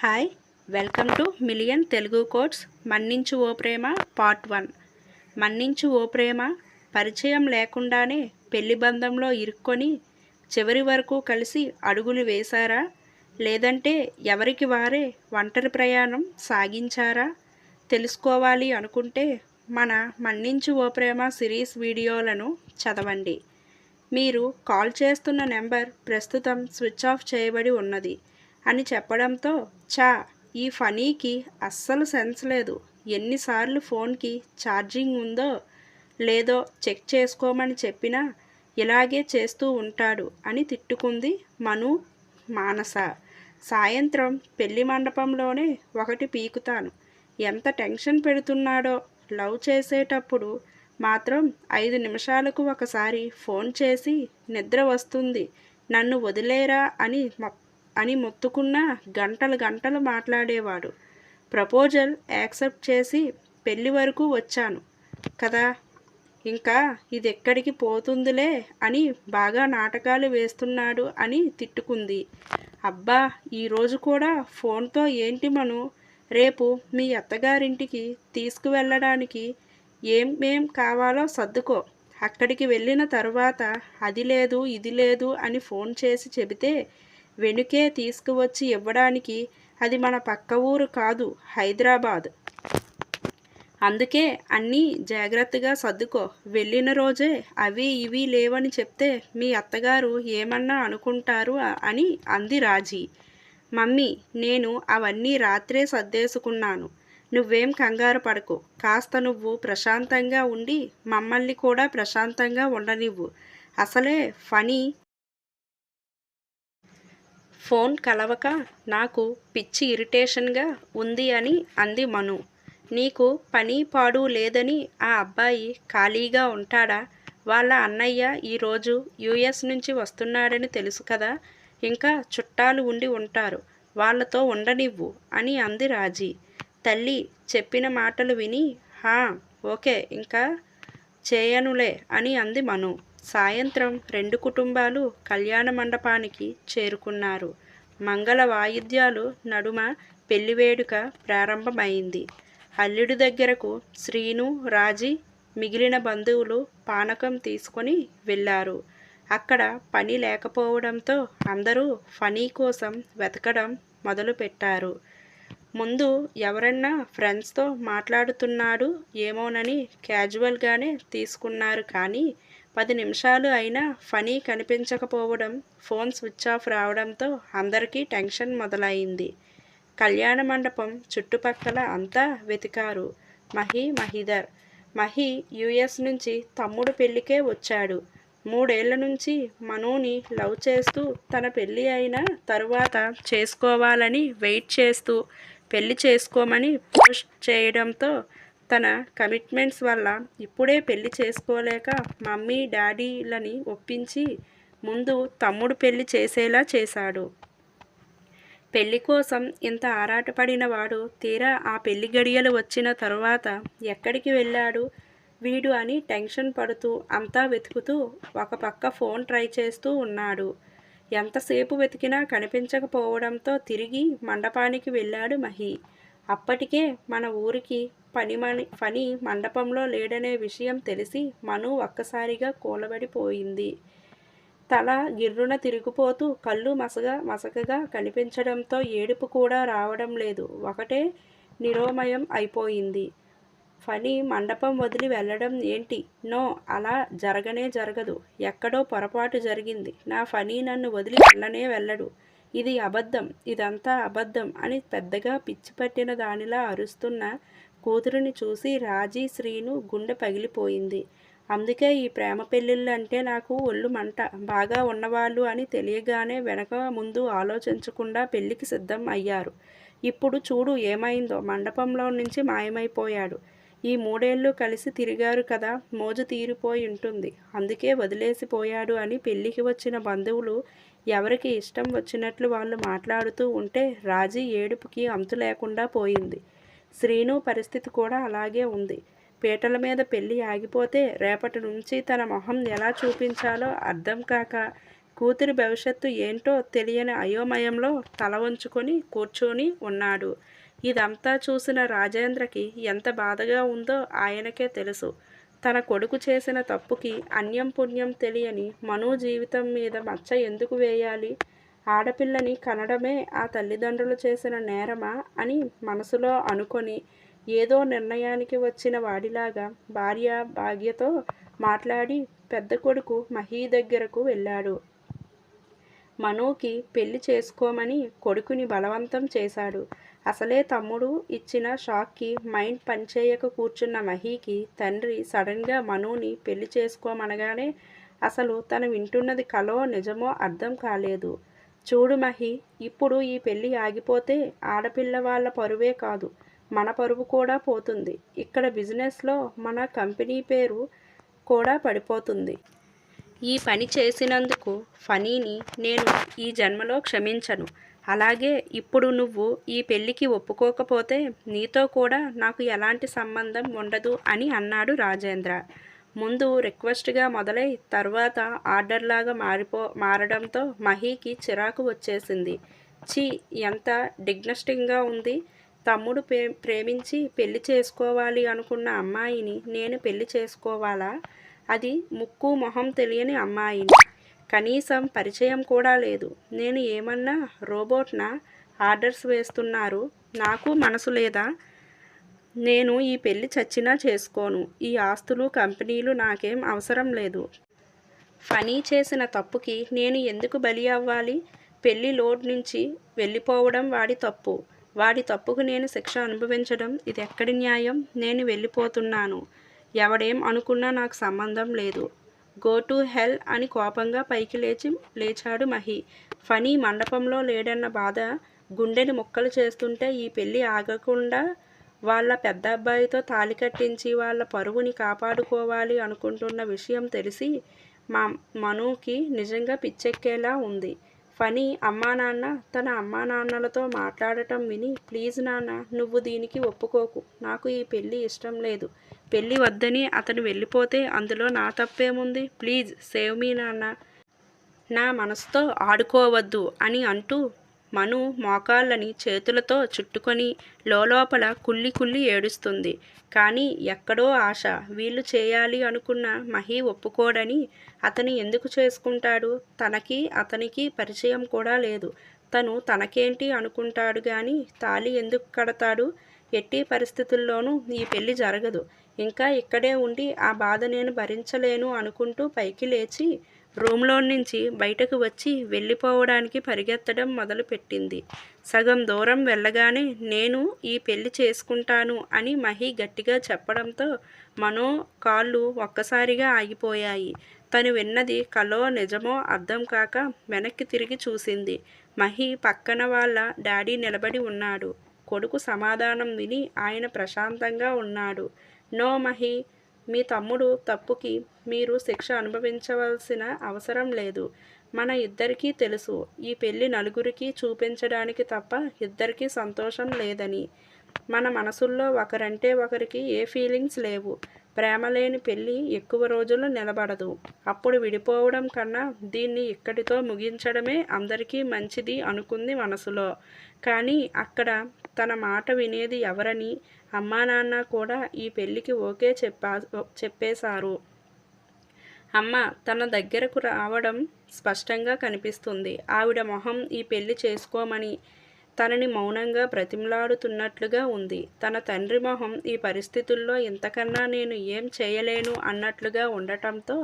Hi welcome to million Telugu quotes మన్నించు ఓ ప్రేమ part one. మన్నించు ఓ ప్రేమ పరిచయం లేకుండానే పెళ్ళి బంధంలో ఇరుక్కొని చివరి వరకు కలిసి అడుగులు వేశారా? లేదంటే ఎవరికి వారే ఒంటరి ప్రయాణం సాగించారా? తెలుసుకోవాలి అనుకుంటే మన మన్నించు ఓ ప్రేమ సిరీస్ వీడియోలను చదవండి. మీరు కాల్ చేస్తున్న నెంబర్ ప్రస్తుతం స్విచ్ ఆఫ్ చేయబడి ఉన్నది. అని చెప్పడంతో చా ఈ ఫనీకి అస్సలు సెన్స్ లేదు. ఎన్నిసార్లు ఫోన్కి ఛార్జింగ్ ఉందో లేదో చెక్ చేసుకోమని చెప్పినా ఇలాగే చేస్తూ ఉంటాడు అని తిట్టుకుంది మను మానస. సాయంత్రం పెళ్ళి మండపంలోనే ఒకటి పీకుతాను. ఎంత టెన్షన్ పెడుతున్నాడో లవ్ చేసేటప్పుడు మాత్రం ఐదు నిమిషాలకు ఒకసారి ఫోన్ చేసి నిద్ర వస్తుంది. నన్ను వదిలేరా అని మొ- అని మొత్తుకున్నా గంటలు గంటలు మాట్లాడేవాడు. ప్రపోజల్ యాక్సెప్ట్ చేసి పెళ్ళి వరకు వచ్చాను. కదా? ఇంకా ఇది ఎక్కడికి పోతుందిలే అని బాగా నాటకాలు వేస్తున్నాడు అని తిట్టుకుంది. అబ్బా ఈరోజు కూడా ఫోన్తో ఏంటి మను? రేపు మీ అత్తగారింటికి తీసుకువెళ్ళడానికి ఏమేం కావాలో సర్దుకో. అక్కడికి వెళ్ళిన తర్వాత అది లేదు ఇది లేదు అని ఫోన్ చేసి చెబితే వెనుకే తీసుకువచ్చి ఇవ్వడానికి అది మన పక్క ఊరు కాదు హైదరాబాద్. అందుకే అన్నీ జాగ్రత్తగా సర్దుకో. వెళ్ళిన రోజే అవి ఇవి లేవని చెప్తే మీ అత్తగారు ఏమన్నా అనుకుంటారు అని అంది రాజీ. మమ్మీ నేను అవన్నీ రాత్రే సర్దేసుకున్నాను. నువ్వేం కంగారు పడకు. కాస్త నువ్వు ప్రశాంతంగా ఉండి మమ్మల్ని కూడా ప్రశాంతంగా ఉండనివ్వు. అసలే ఫనీ ఫోన్ కలవక నాకు పిచ్చి ఇరిటేషన్గా ఉంది అని అంది మను. నీకు పని పాడు లేదని ఆ అబ్బాయి ఖాళీగా ఉంటాడా? వాళ్ళ అన్నయ్య ఈరోజు యుఎస్ నుంచి వస్తున్నాడని తెలుసు కదా? ఇంకా చుట్టాలు ఉండి ఉంటారు. వాళ్ళతో ఉండనివ్వు అని అంది రాజీ. తల్లి చెప్పిన మాటలు విని హా ఓకే ఇంకా చేయనులే అని అంది మను. సాయంత్రం రెండు కుటుంబాలు కళ్యాణ మండపానికి చేరుకున్నారు. మంగళ వాయిద్యాలు నడుమ పెళ్ళి వేడుక ప్రారంభమైంది. అల్లుడి దగ్గరకు శ్రీను రాజీ మిగిలిన బంధువులు పానకం తీసుకొని వెళ్ళారు. అక్కడ పని లేకపోవడంతో అందరూ ఫనీ కోసం వెతకడం మొదలుపెట్టారు. ముందు ఎవరన్నా ఫ్రెండ్స్తో మాట్లాడుతున్నాడు ఏమోనని క్యాజువల్గానే తీసుకున్నారు కానీ పది నిమిషాలు అయినా ఫనీ కనిపించకపోవడం ఫోన్ స్విచ్ ఆఫ్ రావడంతో అందరికీ టెన్షన్ మొదలైంది. కళ్యాణ మండపం చుట్టుపక్కల అంతా వెతికారు మహి మహిదర్ మహి యుఎస్ నుంచి తమ్ముడు పెళ్ళికే వచ్చాడు. మూడేళ్ళ నుంచి మనూని లవ్ చేస్తూ తన పెళ్ళి అయిన తరువాత చేసుకోవాలని వెయిట్ చేస్తూ పెళ్ళి చేసుకోమని పోస్ట్ చేయడంతో తన కమిట్మెంట్స్ వల్ల ఇప్పుడే పెళ్ళి చేసుకోలేక మమ్మీ డాడీలని ఒప్పించి ముందు తమ్ముడు పెళ్ళి చేసేలా చేశాడు. పెళ్ళి కోసం ఇంత ఆరాటపడిన వాడు తీరా ఆ పెళ్ళి గడియలు వచ్చిన తరువాత ఎక్కడికి వెళ్ళాడు? వీడు అని టెన్షన్ పడుతూ అంతా వెతుకుతూ ఒక పక్క ఫోన్ ట్రై చేస్తూ ఉన్నాడు. ఎంతసేపు వెతికినా కనిపించకపోవడంతో తిరిగి మండపానికి వెళ్ళాడు మహి. అప్పటికే మన ఊరికి పని మని పని మండపంలో లేడనే విషయం తెలిసి మను ఒక్కసారిగా కూలబడిపోయింది. తల గిర్రున తిరిగిపోతూ కళ్ళు మసగా మసకగా కనిపించడంతో ఏడుపు కూడా రావడం లేదు. ఒకటే నిరోమయం అయిపోయింది. ఫని మండపం వదిలి వెళ్ళడం ఏంటి? నో అలా జరగనే జరగదు. ఎక్కడో పొరపాటు జరిగింది. నా ఫని నన్ను వదిలి వెళ్ళనే వెళ్ళడు. ఇది అబద్ధం. ఇదంతా అబద్ధం అని పెద్దగా పిచ్చి పట్టిన దానిలా అరుస్తున్న కూతురిని చూసి రాజీ శ్రీను గుండె పగిలిపోయింది. అందుకే ఈ ప్రేమ పెళ్ళిళ్ళు అంటే నాకు ఒళ్ళు మంట బాగా ఉన్నవాళ్ళు అని తెలియగానే వెనక ముందు ఆలోచించకుండా పెళ్ళికి సిద్ధం అయ్యారు. ఇప్పుడు చూడు ఏమైందో మండపంలో నుంచి మాయమైపోయాడు. ఈ మూడేళ్ళు కలిసి తిరిగారు కదా మోజు తీరిపోయి ఉంటుంది. అందుకే వదిలేసిపోయాడు అని పెళ్ళికి వచ్చిన బంధువులు ఎవరికి ఇష్టం వచ్చినట్లు వాళ్ళు మాట్లాడుతూ ఉంటే రాజీ ఏడుపుకి అంతు లేకుండా పోయింది. శ్రీను పరిస్థితి కూడా అలాగే ఉంది. పీటల మీద పెళ్ళి ఆగిపోతే రేపటి నుంచి తన మొహం ఎలా చూపించాలో అర్థం కాక కూతురి భవిష్యత్తు ఏంటో తెలియని అయోమయంలో తల వంచుకొని కూర్చొని ఉన్నాడు. ఇదంతా చూసిన రాజేంద్రకి ఎంత బాధగా ఉందో ఆయనకే తెలుసు. తన కొడుకు చేసిన తప్పుకి అన్యం పుణ్యం తెలియని మనో జీవితం మీద మచ్చ ఎందుకు వేయాలి? ఆడపిల్లని కనడమే ఆ తల్లిదండ్రులు చేసిన నేరమా అని మనసులో అనుకొని ఏదో నిర్ణయానికి వచ్చిన వాడిలాగా భార్య భాగ్యతో మాట్లాడి పెద్ద కొడుకు మహీ దగ్గరకు వెళ్ళాడు. మనుకి పెళ్ళి చేసుకోమని కొడుకుని బలవంతం చేశాడు. అసలే తమ్ముడు ఇచ్చిన షాక్కి మైండ్ పనిచేయక కూర్చున్న మహీకి తండ్రి సడన్గా మనుని పెళ్ళి చేసుకోమనగానే అసలు తను వింటున్నది కలో నిజమో అర్థం కాలేదు. చూడు మహి ఇప్పుడు ఈ పెళ్ళి ఆగిపోతే ఆడపిల్ల వాళ్ళ పరువే కాదు మన పరువు కూడా పోతుంది. ఇక్కడ బిజినెస్లో మన కంపెనీ పేరు కూడా పడిపోతుంది. ఈ పని చేసినందుకు ఫనీని నేను ఈ జన్మలో క్షమించను. అలాగే ఇప్పుడు నువ్వు ఈ పెళ్ళికి ఒప్పుకోకపోతే నీతో కూడా నాకు ఎలాంటి సంబంధం ఉండదు అని అన్నాడు రాజేంద్ర. ముందు రిక్వెస్ట్గా మొదలై తర్వాత ఆర్డర్లాగా మారిపో మారడంతో మహీకి చిరాకు వచ్చేసింది. ఛీ ఎంత డిగ్నస్టింగ్గా ఉంది. తమ్ముడు ప్రే ప్రేమించి పెళ్ళి చేసుకోవాలి అనుకున్న అమ్మాయిని నేను పెళ్ళి చేసుకోవాలా? అది ముక్కు మొహం తెలియని అమ్మాయిని. కనీసం పరిచయం కూడా లేదు. నేను ఏమన్నా రోబోట్న ఆర్డర్స్ వేస్తున్నారు? నాకు మనసు లేదా? నేను ఈ పెళ్ళి చచ్చినా చేసుకోను. ఈ ఆస్తులు కంపెనీలు నాకేం అవసరం లేదు. ఫనీ చేసిన తప్పుకి నేను ఎందుకు బలి అవ్వాలి? పెళ్ళి లోడ్ నుంచి వెళ్ళిపోవడం వాడి తప్పు. వాడి తప్పుకు నేను శిక్ష అనుభవించడం ఇది ఎక్కడి న్యాయం? నేను వెళ్ళిపోతున్నాను. ఎవడేం అనుకున్నా నాకు సంబంధం లేదు. గో టు హెల్ అని కోపంగా పైకి లేచి లేచాడు మహి. ఫనీ మండపంలో లేడన్న బాధ గుండెని ముక్కలు చేస్తుంటే ఈ పెళ్ళి ఆగకుండా వాళ్ళ పెద్ద అబ్బాయితో తాళి కట్టించి వాళ్ళ పరువుని కాపాడుకోవాలి అనుకుంటున్న విషయం తెలిసి మా మనుకి నిజంగా పిచ్చెక్కేలా ఉంది. ఫనీ అమ్మా నాన్న తన అమ్మా నాన్నలతో మాట్లాడటం విని ప్లీజ్ నాన్న నువ్వు దీనికి ఒప్పుకోకు. నాకు ఈ పెళ్ళి ఇష్టం లేదు. పెళ్ళి వద్దని అతను వెళ్ళిపోతే అందులో నా తప్పేముంది? ప్లీజ్ సేవ్ మీ నాన్న. నా మనసుతో ఆడుకోవద్దు అని అంటూ మను మోకాళ్ళని చేతులతో చుట్టుకొని లోపల కుల్లి కుల్లి ఏడుస్తుంది. కానీ ఎక్కడో ఆశ వీళ్ళు చేయాలి అనుకున్న మహి ఒప్పుకోడని అతని ఎందుకు చేసుకుంటాడు? తనకి అతనికి పరిచయం కూడా లేదు. తను తనకేంటి అనుకుంటాడు కానీ తాళి ఎందుకు కడతాడు? ఎట్టి పరిస్థితుల్లోనూ ఈ పెళ్ళి జరగదు. ఇంకా ఇక్కడే ఉండి ఆ బాధ నేను భరించలేను అనుకుంటూ పైకి లేచి రూమ్లో నుంచి బయటకు వచ్చి వెళ్ళిపోవడానికి పరిగెత్తడం మొదలుపెట్టింది. సగం దూరం వెళ్ళగానే నేను ఈ పెళ్ళి చేసుకుంటాను అని మహి గట్టిగా చెప్పడంతో మనో కాళ్ళు ఒక్కసారిగా ఆగిపోయాయి. తను విన్నది కలో నిజమో అర్థం కాక వెనక్కి తిరిగి చూసింది. మహి పక్కన వాళ్ళ డాడీ నిలబడి ఉన్నాడు. కొడుకు సమాధానం విని ఆయన ప్రశాంతంగా ఉన్నాడు. నో మహి మీ తమ్ముడు తప్పుకి మీరు శిక్ష అనుభవించవలసిన అవసరం లేదు. మన ఇద్దరికీ తెలుసు ఈ పెళ్ళి నలుగురికి చూపించడానికి తప్ప ఇద్దరికీ సంతోషం లేదని. మన మనసుల్లో ఒకరంటే ఒకరికి ఏ ఫీలింగ్స్ లేవు. ప్రేమ లేని పెళ్ళి ఎక్కువ రోజులు నిలబడదు. అప్పుడు విడిపోవడం కన్నా దీన్ని ఇక్కడితో ముగించడమే అందరికీ మంచిది అనుకుంది మనసులో. కానీ అక్కడ తన మాట వినేది ఎవరని అమ్మా నాన్న కూడా ఈ పెళ్ళికి ఓకే చెప్పా చెప్పేశారు. అమ్మ తన దగ్గరకు రావడం స్పష్టంగా కనిపిస్తుంది. ఆవిడ మొహం ఈ పెళ్ళి చేసుకోమని తనని మౌనంగా బ్రతిమలాడుతున్నట్లుగా ఉంది. తన తండ్రి మొహం ఈ పరిస్థితుల్లో ఇంతకన్నా నేను ఏం చేయలేను అన్నట్లుగా ఉండటంతో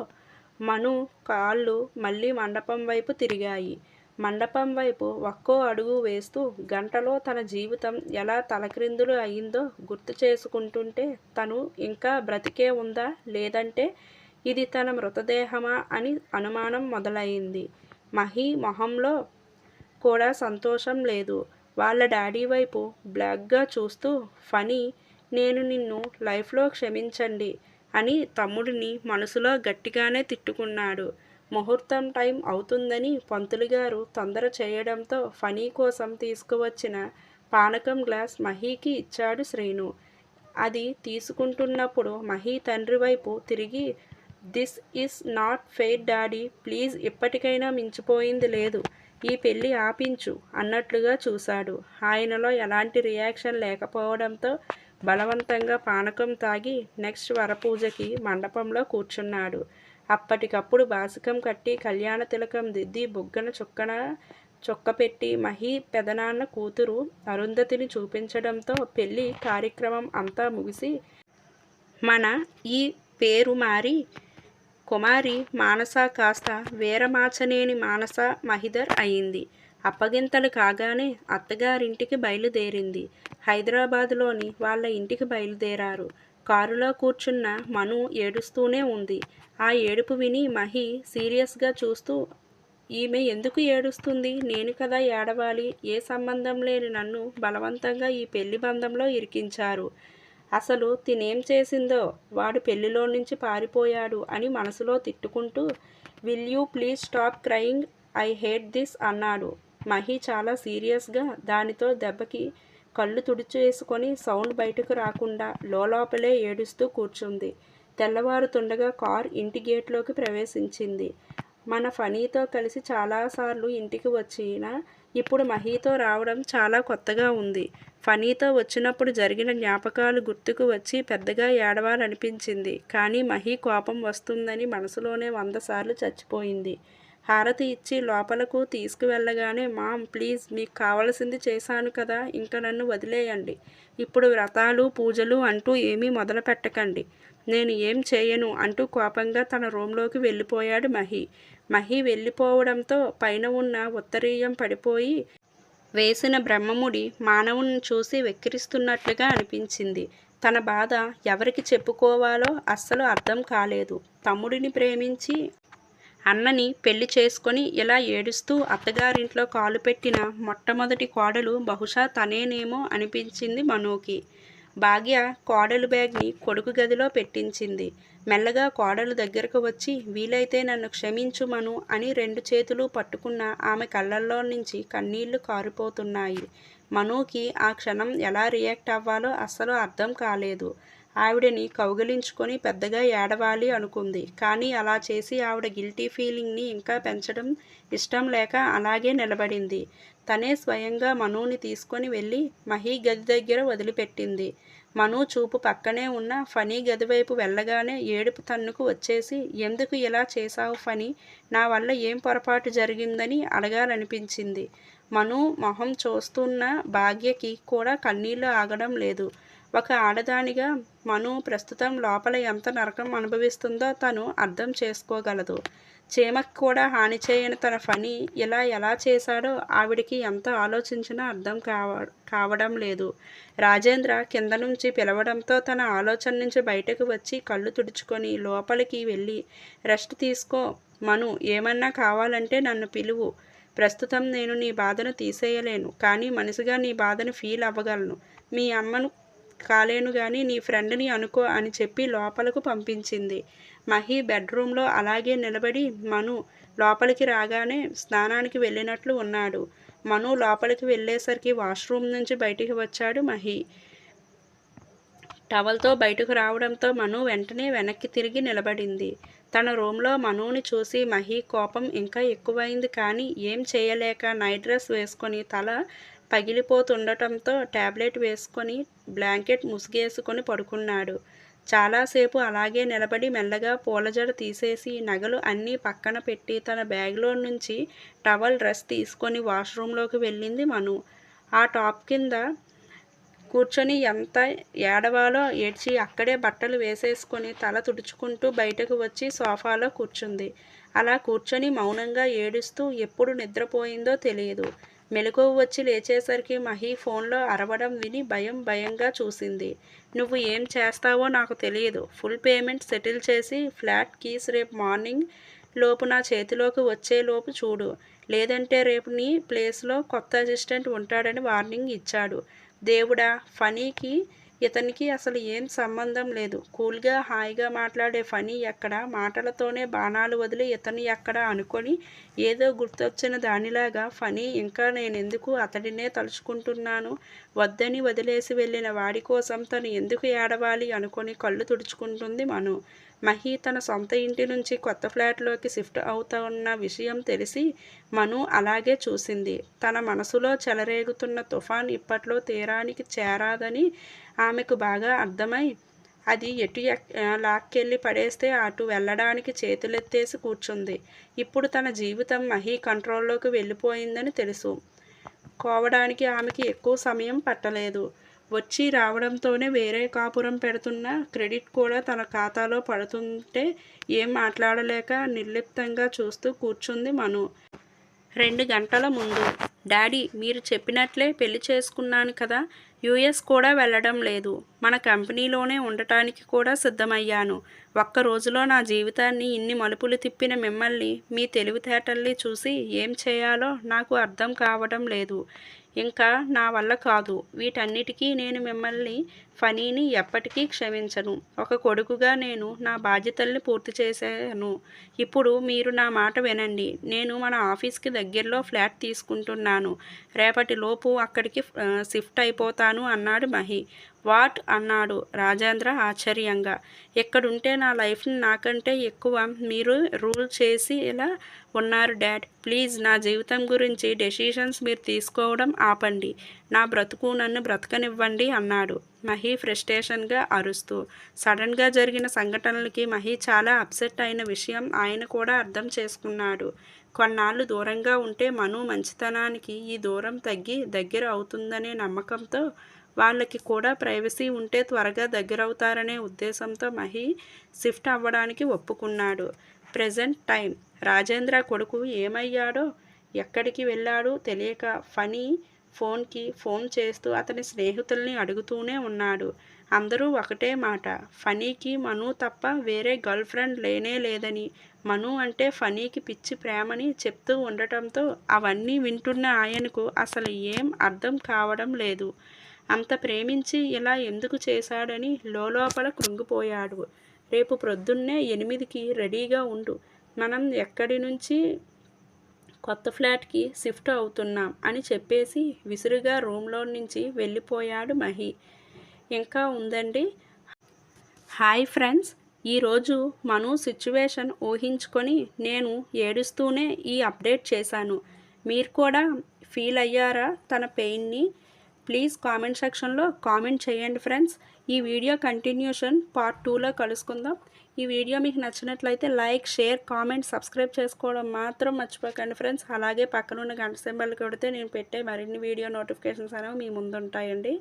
మను కాళ్ళు మళ్ళీ మండపం వైపు తిరిగాయి. మండపం వైపు ఒక్కో అడుగు వేస్తూ గంటలో తన జీవితం ఎలా తలక్రిందులు అయిందో గుర్తు చేసుకుంటుంటే తను ఇంకా బ్రతికే ఉందా లేదంటే ఇది తన మృతదేహమా అని అనుమానం మొదలైంది. మహి మొహంలో కూడా సంతోషం లేదు. వాళ్ళ డాడీ వైపు బ్లాక్గా చూస్తూ ఫనీ నేను నిన్ను లైఫ్లో క్షమించండి అని తమ్ముడిని మనసులో గట్టిగానే తిట్టుకున్నాడు. ముహూర్తం టైం అవుతుందని పంతులు గారు తొందర చేయడంతో ఫనీ కోసం తీసుకువచ్చిన పానకం గ్లాస్ మహీకి ఇచ్చాడు శ్రీను. అది తీసుకుంటున్నప్పుడు మహీ తండ్రి వైపు తిరిగి this is not fair daddy please ఇప్పటికైనా మించిపోయింది లేదు ఈ పెళ్ళి ఆపించు అన్నట్లుగా చూశాడు. ఆయనలో ఎలాంటి రియాక్షన్ లేకపోవడంతో బలవంతంగా పానకం తాగి నెక్స్ట్ వరపూజకి మండపంలో కూర్చున్నాడు. అప్పటికప్పుడు బాసికం కట్టి కళ్యాణ తిలకం దిద్ది బుగ్గన చుక్కన చొక్కపెట్టి మహి పెదనాన్న కూతురు అరుంధతిని చూపించడంతో పెళ్ళి కార్యక్రమం అంతా ముగిసి మన ఈ పేరు మారి కుమారి మానస కాస్త వీరమాచనేని మానస మహిదర్ అయింది. అప్పగింతలు కాగానే అత్తగారింటికి బయలుదేరింది. హైదరాబాదులోని వాళ్ళ ఇంటికి బయలుదేరారు. కారులో కూర్చున్న మను ఏడుస్తూనే ఉంది. ఆ ఏడుపు విని మహి సీరియస్గా చూస్తూ ఈమె ఎందుకు ఏడుస్తుంది? నేను కదా ఏడవాలి. ఏ సంబంధం లేని నన్ను బలవంతంగా ఈ పెళ్ళి బంధంలో ఇరికించారు. అసలు తినేం చేసిందో? వాడు పెళ్ళిలో నుంచి పారిపోయాడు అని మనసులో తిట్టుకుంటూ will you please stop crying? I hate this అన్నాడు. మహి చాలా సీరియస్గా దానితో దెబ్బకి కళ్ళు తుడిచేసుకొని సౌండ్ బయటకు రాకుండా లోపలే ఏడుస్తూ కూర్చుంది. తెల్లవారుతుండగా కార్ ఇంటి గేట్లోకి ప్రవేశించింది. మన ఫనీతో కలిసి చాలాసార్లు ఇంటికి వచ్చిన ఇప్పుడు మహీతో రావడం చాలా కొత్తగా ఉంది. ఫనీతో వచ్చినప్పుడు జరిగిన జ్ఞాపకాలు గుర్తుకు వచ్చి పెద్దగా ఏడవాలనిపించింది. కానీ మహీ కోపం వస్తుందని మనసులోనే వంద సార్లు చచ్చిపోయింది. హారతి ఇచ్చి లోపలకు తీసుకువెళ్ళగానే మామ్ ప్లీజ్ మీకు కావలసింది చేశాను కదా ఇంకా నన్ను వదిలేయండి. ఇప్పుడు వ్రతాలు పూజలు అంటూ ఏమీ మొదలు పెట్టకండి నేను ఏం చేయను అంటూ కోపంగా తన రూంలోకి వెళ్ళిపోయాడు మహి. మహి వెళ్ళిపోవడంతో పైన ఉన్న ఉత్తరీయం పడిపోయి వేసిన బ్రహ్మముడి మానవుని చూసి వెక్కిరిస్తున్నట్లుగా అనిపించింది. తన బాధ ఎవరికి చెప్పుకోవాలో అస్సలు అర్థం కాలేదు. తమ్ముడిని ప్రేమించి అన్నని పెళ్ళి చేసుకొని ఇలా ఏడుస్తూ అత్తగారింట్లో కాలు పెట్టిన మొట్టమొదటి కోడలు బహుశా తనేనేమో అనిపించింది మనోకి. భాగ్య కోడలు బ్యాగ్ని కొడుకు గదిలో పెట్టించింది. మెల్లగా కోడలు దగ్గరకు వచ్చి వీలైతే నన్ను క్షమించు మను అని రెండు చేతులు పట్టుకున్న ఆమె కళ్ళల్లో నుంచి కన్నీళ్ళు కారిపోతున్నాయి. మనుకి ఆ క్షణం ఎలా రియాక్ట్ అవ్వాలో అస్సలు అర్థం కాలేదు. ఆవిడని కౌగిలించుకొని పెద్దగా ఏడవాలి అనుకుంది. కానీ అలా చేసి ఆవిడ గిల్టీ ఫీలింగ్ని ఇంకా పెంచడం ఇష్టం లేక అలాగే నిలబడింది. తనే స్వయంగా మనుని తీసుకొని వెళ్ళి మహీ గది దగ్గర వదిలిపెట్టింది. మను చూపు పక్కనే ఉన్న ఫనీ గది వైపు వెళ్ళగానే ఏడుపు తన్నుకు వచ్చేసి ఎందుకు ఇలా చేశావు ఫనీ నా వల్ల ఏం పొరపాటు జరిగిందని అడగాలనిపించింది. మను మొహం చూస్తున్న భాగ్యకి కూడా కన్నీళ్ళు ఆగడం లేదు. ఒక ఆడదానిగా మను ప్రస్తుతం లోపల ఎంత నరకం అనుభవిస్తుందో తను అర్థం చేసుకోగలదు. చీమకు కూడా హాని చేయని తన పని ఇలా ఎలా చేశాడో ఆవిడికి ఎంత ఆలోచించినా అర్థం కావ కావడం లేదు. రాజేంద్ర కింద నుంచి పిలవడంతో తన ఆలోచన నుంచి బయటకు వచ్చి కళ్ళు తుడుచుకొని లోపలికి వెళ్ళి రెస్ట్ తీసుకో మను ఏమన్నా కావాలంటే నన్ను పిలువు. ప్రస్తుతం నేను నీ బాధను తీసేయలేను కానీ మనసుగా నీ బాధను ఫీల్ అవ్వగలను. మీ అమ్మను కాలేను కానీ నీ ఫ్రెండ్ని అనుకో అని చెప్పి లోపలకు పంపించింది. మహి బెడ్రూమ్లో అలాగే నిలబడి మను లోపలికి రాగానే స్నానానికి వెళ్ళినట్లు ఉన్నాడు. మను లోపలికి వెళ్ళేసరికి వాష్రూమ్ నుంచి బయటికి వచ్చాడు మహి. టవల్తో బయటకు రావడంతో మను వెంటనే వెనక్కి తిరిగి నిలబడింది. తన రూమ్లో మనుని చూసి మహి కోపం ఇంకా ఎక్కువైంది కానీ ఏం చేయలేక నైట్ డ్రెస్ వేసుకొని తల పగిలిపోతుండటంతో టాబ్లెట్ వేసుకొని బ్లాంకెట్ ముసుగేసుకొని పడుకున్నాడు. చాలాసేపు అలాగే నిలబడి మెల్లగా పూలజడ తీసేసి నగలు అన్నీ పక్కన పెట్టి తన బ్యాగ్లో నుంచి టవల్ డ్రెస్ తీసుకొని వాష్రూమ్లోకి వెళ్ళింది మను. ఆ టాప్ కింద కూర్చొని ఎంత ఏడవాలో ఏడ్చి అక్కడే బట్టలు వేసేసుకొని తల తుడుచుకుంటూ బయటకు వచ్చి సోఫాలో కూర్చుంది. అలా కూర్చొని మౌనంగా ఏడుస్తూ ఎప్పుడు నిద్రపోయిందో తెలియదు. మెలకువ వచ్చి లేచేసరికి మహి ఫోన్లో అరవడం విని భయం భయంగా చూసింది. నువ్వు ఏం చేస్తావో నాకు తెలియదు. ఫుల్ పేమెంట్ సెటిల్ చేసి ఫ్లాట్ కీస్ రేపు మార్నింగ్ లోపు నా చేతిలోకి వచ్చేలోపు చూడు. లేదంటే రేపు నీ ప్లేస్లో కొత్త అసిస్టెంట్ ఉంటాడని వార్నింగ్ ఇచ్చాడు. దేవుడా ఫనీకి ఇతనికి అసలు ఏం సంబంధం లేదు. కూల్గా హాయిగా మాట్లాడే ఫనీ ఎక్కడ? మాటలతోనే బాణాలు వదిలి ఇతని ఎక్కడ అనుకొని ఏదో గుర్తొచ్చిన దానిలాగా ఫనీ ఇంకా నేనెందుకు అతడినే తలుచుకుంటున్నాను? వద్దని వదిలేసి వెళ్ళిన వాడి కోసం తను ఎందుకు ఏడవాలి అనుకొని కళ్ళు తుడుచుకుంటుంది మను. మహి తన సొంత ఇంటి నుంచి కొత్త ఫ్లాట్లోకి షిఫ్ట్ అవుతున్న విషయం తెలిసి మను అలాగే చూసింది. తన మనసులో చెలరేగుతున్న తుఫాన్ ఇప్పట్లో తీరానికి చేరాదని ఆమెకు బాగా అర్థమై అది ఎటు లాక్కెళ్ళి పడేస్తే అటు వెళ్ళడానికి చేతులెత్తేసి కూర్చుంది. ఇప్పుడు తన జీవితం మహి కంట్రోల్లోకి వెళ్ళిపోయిందని తెలుసు. కోవడానికి ఆమెకి ఎక్కువ సమయం పట్టలేదు. వచ్చి రావడంతోనే వేరే కాపురం పెడుతున్న క్రెడిట్ కూడా తన ఖాతాలో పడుతుంటే ఏం మాట్లాడలేక నిర్లిప్తంగా చూస్తూ కూర్చుంది మను. రెండు గంటల ముందు. డాడీ మీరు చెప్పినట్లే పెళ్ళి చేసుకున్నాను కదా. యుఎస్ కూడా వెళ్ళడం లేదు. మన కంపెనీలోనే ఉండటానికి కూడా సిద్ధమయ్యాను. ఒక్క రోజులో నా జీవితాన్ని ఇన్ని మలుపులు తిప్పిన మిమ్మల్ని మీ తెలివితేటల్ని చూసి ఏం చేయాలో నాకు అర్థం కావడం లేదు. ఇంకా నా వల్ల కాదు. వీటన్నిటికీ నేను మిమ్మల్ని ఫనీని ఎప్పటికీ క్షమించను. ఒక కొడుకుగా నేను నా బాధ్యతల్ని పూర్తి చేశాను. ఇప్పుడు మీరు నా మాట వినండి. నేను మన ఆఫీస్కి దగ్గరలో ఫ్లాట్ తీసుకుంటున్నాను. రేపటి లోపు అక్కడికి షిఫ్ట్ అయిపోతాను అన్నాడు మహి. వాట్ అన్నాడు రాజేంద్ర ఆశ్చర్యంగా. ఎక్కడుంటే నా లైఫ్ని నాకంటే ఎక్కువ మీరు రూల్ చేసి ఇలా ఉన్నారు డాడ్? ప్లీజ్ నా జీవితం గురించి డెసిషన్స్ మీరు తీసుకోవడం ఆపండి. నా బ్రతుకు నన్ను బ్రతకనివ్వండి అన్నాడు మహి ఫ్రస్ట్రేషన్గా అరుస్తూ. సడన్గా జరిగిన సంఘటనలకి మహి చాలా అప్సెట్ అయిన విషయం ఆయన కూడా అర్థం చేసుకున్నాడు. కొన్నాళ్ళు దూరంగా ఉంటే మను మంచితనానికి ఈ దూరం తగ్గి దగ్గర అవుతుందనే నమ్మకంతో వాళ్ళకి కూడా ప్రైవసీ ఉంటే త్వరగా దగ్గరవుతారనే ఉద్దేశంతో మహి షిఫ్ట్ అవ్వడానికి ఒప్పుకున్నాడు. ప్రజెంట్ టైం రాజేంద్ర కొడుకు ఏమయ్యాడో ఎక్కడికి వెళ్ళాడో తెలియక ఫనీ ఫోన్కి ఫోన్ చేస్తూ అతని స్నేహితుల్ని అడుగుతూనే ఉన్నాడు. అందరూ ఒకటే మాట. ఫనీకి మను తప్ప వేరే గర్ల్ ఫ్రెండ్ లేనే లేదని. మను అంటే ఫనీకి పిచ్చి ప్రేమని చెప్తూ ఉండటంతో అవన్నీ వింటున్న ఆయనకు అసలు ఏం అర్థం కావడం లేదు. అంత ప్రేమించి ఇలా ఎందుకు చేశాడని లోపల కృంగిపోయాడు. రేపు ప్రొద్దున్నే ఎనిమిదికి రెడీగా ఉండు. మనం ఎక్కడి నుంచి కొత్త ఫ్లాట్కి షిఫ్ట్ అవుతున్నాం అని చెప్పేసి విసురుగా రూమ్లో నుంచి వెళ్ళిపోయాడు మహి. ఇంకా ఉందండి. హాయ్ ఫ్రెండ్స్ ఈరోజు మను సిచ్యువేషన్ ఊహించుకొని నేను ఏడుస్తూనే ఈ అప్డేట్ చేశాను. మీరు కూడా ఫీల్ అయ్యారా తన పెయిన్ని? ప్లీజ్ కామెంట్ సెక్షన్లో కామెంట్ చేయండి ఫ్రెండ్స్. ఈ వీడియో కంటిన్యూషన్ పార్ట్ టూలో కలుసుకుందాం. ఈ వీడియో మీకు నచ్చినట్లయితే లైక్ షేర్ కామెంట్ సబ్స్క్రైబ్ చేసుకోవడం మాత్రం మర్చిపోకండి ఫ్రెండ్స్. అలాగే పక్కనున్న గంట సింబల్ కొడితే నేను పెట్టే మరిన్ని వీడియో నోటిఫికేషన్స్ అనేవి మీ ముందుంటాయండి.